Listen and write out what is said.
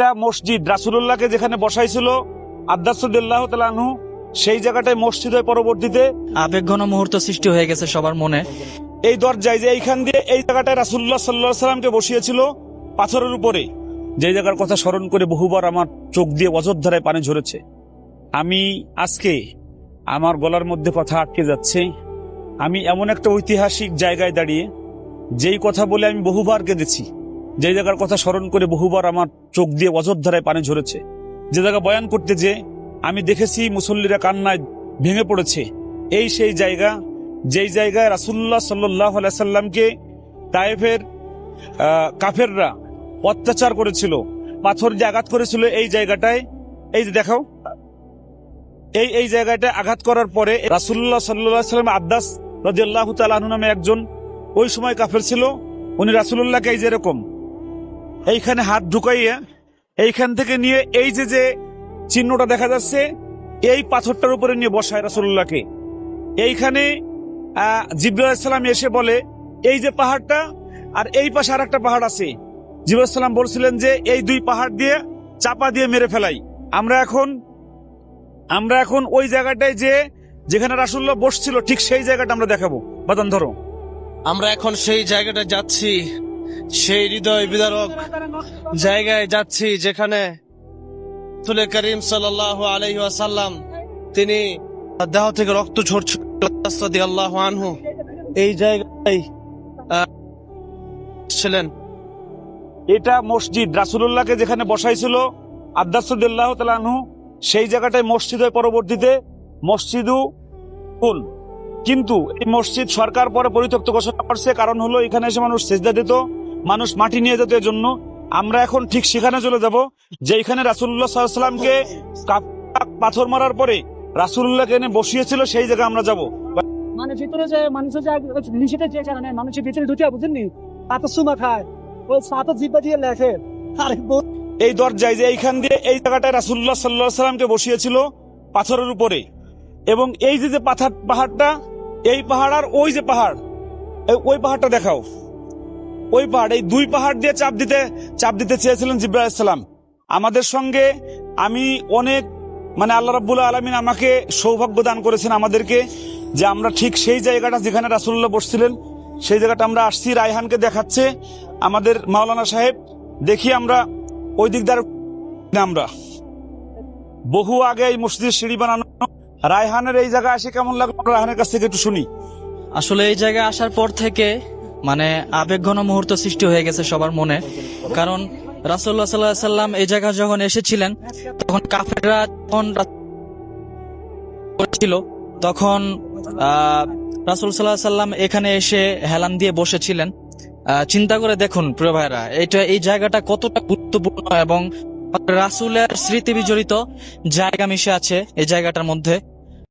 এটা মসজিদ রাসুল্লাহকে যেখানে বসাইছিল আদাসুদ্দাহ তালানহু সেই জায়গাটায় মসজিদ হয় পরবর্তীতে। আবেগঘন মুহূর্ত সৃষ্টি হয়ে গেছে সবার মনে। এই দরজায় যে এইখান দিয়ে এই জায়গাটায় রাসুল্লাহ সাল্লাহ সাল্লামকে বসিয়েছিল পাথরের উপরে যে জায়গার কথা স্মরণ করে বহুবার আমার চোখ দিয়ে অযোধ্যারায় পানি ঝরেছে। আমি আজকে আমার গলার মধ্যে কথা আটকে যাচ্ছে। আমি এমন একটা ঐতিহাসিক জায়গায় দাঁড়িয়ে যেই কথা বলে আমি বহুবার কেঁদেছি যে জায়গার কথা স্মরণ করে বহুবার আমার চোখ দিয়ে অযোধ্যারায় পানি ঝরেছে। যে জায়গা বয়ান করতে যে আমি দেখেছি মুসল্লিরা কান্নায় ভেঙে পড়েছে। এই সেই জায়গা, যেই জায়গায় রাসুল্লাহ সাল্লাহ সাল্লামকে তায়েফের কাফেররা অত্যাচার করেছিল, পাথর যে আঘাত করেছিল, এই জায়গাটায়, এই যে দেখাও, এই এই জায়গাটায় আঘাত করার পরে রাসুল্লাহ সাল্লাহ সাল্লাম আব্দাস রাজিয়াল্লাহ তালাহু নামে একজন ওই সময় কাফের ছিল। উনি রাসুল্লাহকে এই যেরকম এইখানে হাত ঢুকাইয়া এইখান থেকে নিয়ে এই যে যে চিহ্নটা দেখা যাচ্ছে, এই পাথরটার উপরে নিয়ে বসায় রাসুল্লাহকে এইখানে জিব্রাইসাল্লাম এসে বলে, এই যে পাহাড়টা আর এই পাশে আর একটা পাহাড় আছে। জিব্রাইসাল্লাম বলছিলেন যে, এই দুই পাহাড় দিয়ে চাপা দিয়ে মেরে ফেলাই। আমরা এখন আমরা এখন ওই জায়গাটায় যে, যেখানে রাসুল্লাহ বসছিল, ঠিক সেই জায়গাটা আমরা দেখাবো। বাদান ধরো। আমরা এখন সেই জায়গাটা যাচ্ছি। সেই হৃদয় বিদারক জায়গায় যাচ্ছি যেখানে তুলে করিম সাল্লাহ আলহিহাসাল্লাম তিনি দেহ থেকে রক্ত ঝরছিল আল্লাহ আনহু। এই জায়গায় ছিলেন। এটা মসজিদ। রাসুল্লাহকে যেখানে বসাইছিল আদাসুদ্দাহ তালানহু সেই জায়গাটায় মসজিদ হয় পরবর্তীতে। মসজিদু কুল। কিন্তু এই মসজিদ সরকার পরে পরিত্যক্ত ঘোষণা করছে। কারণ হলো এখানে এসে মানুষ সেজদা দিত। মানুষ মাটি নিয়ে যেতে জন্য আমরা এখন ঠিক সেখানে চলে যাব যেখানে রাসুল্লাহ সাল্লামকে পাথর মারার পরে রাসুল্লাহকে এনে বসিয়েছিল সেই জায়গায় আমরা যাব। মানে ভিতরে যে মানুষের যে নিষেধের যে কারণে মানুষের ভিতরে ঢুকে বুঝেননি পাতা সুমা খায় ওই সাতা জিব্বা দিয়ে লেখে। এই দরজায় যে এইখান দিয়ে এই জায়গাটায় রাসুল্লাহ সাল্লাহ সাল্লামকে বসিয়েছিল পাথরের উপরে। এবং এই যে যে পাথর পাহাড়টা এই পাহাড় আর ওই যে পাহাড় ওই পাহাড়টা দেখাও। ওই পাহাড় এই দুই পাহাড় দিয়ে চাপ দিতে চাপ দিতে চেয়েছিলেন জিব্রাহিসাল্লাম আমাদের সঙ্গে আমি অনেক মানে আল্লাহ রাব্বুল আলমিন আমাকে সৌভাগ্য দান করেছেন আমাদেরকে যে আমরা ঠিক সেই জায়গাটা যেখানে রাসুল্লাহ বসছিলেন, সেই জায়গাটা আমরা আসছি, রায়হানকে দেখাচ্ছে, আমাদের মাওলানা সাহেব, দেখি আমরা ওই দিক দ্বারা আমরা। বহু আগে এই মসজিদের সিঁড়ি বানানো, রায়হানের এই জায়গায় আসে কেমন লাগল? রায়হানের কাছ থেকে একটু শুনি। আসলে এই জায়গায় আসার পর থেকে মানে আবেগঘন মুহূর্ত সৃষ্টি হয়ে গেছে সবার মনে। কারণ রাসুল্লাহ সাল্লাহ সাল্লাম এই জায়গায় যখন এসেছিলেন, তখন কাফেররা করেছিল তখন রাসুল সাল্লাহ সাল্লাম এখানে এসে হেলান দিয়ে বসেছিলেন। চিন্তা করে দেখুন, প্রিয় ভাইরা এটা এই জায়গাটা কতটা গুরুত্বপূর্ণ এবং রাসুলের স্মৃতি বিজড়িত জায়গা মিশে আছে এই জায়গাটার মধ্যে।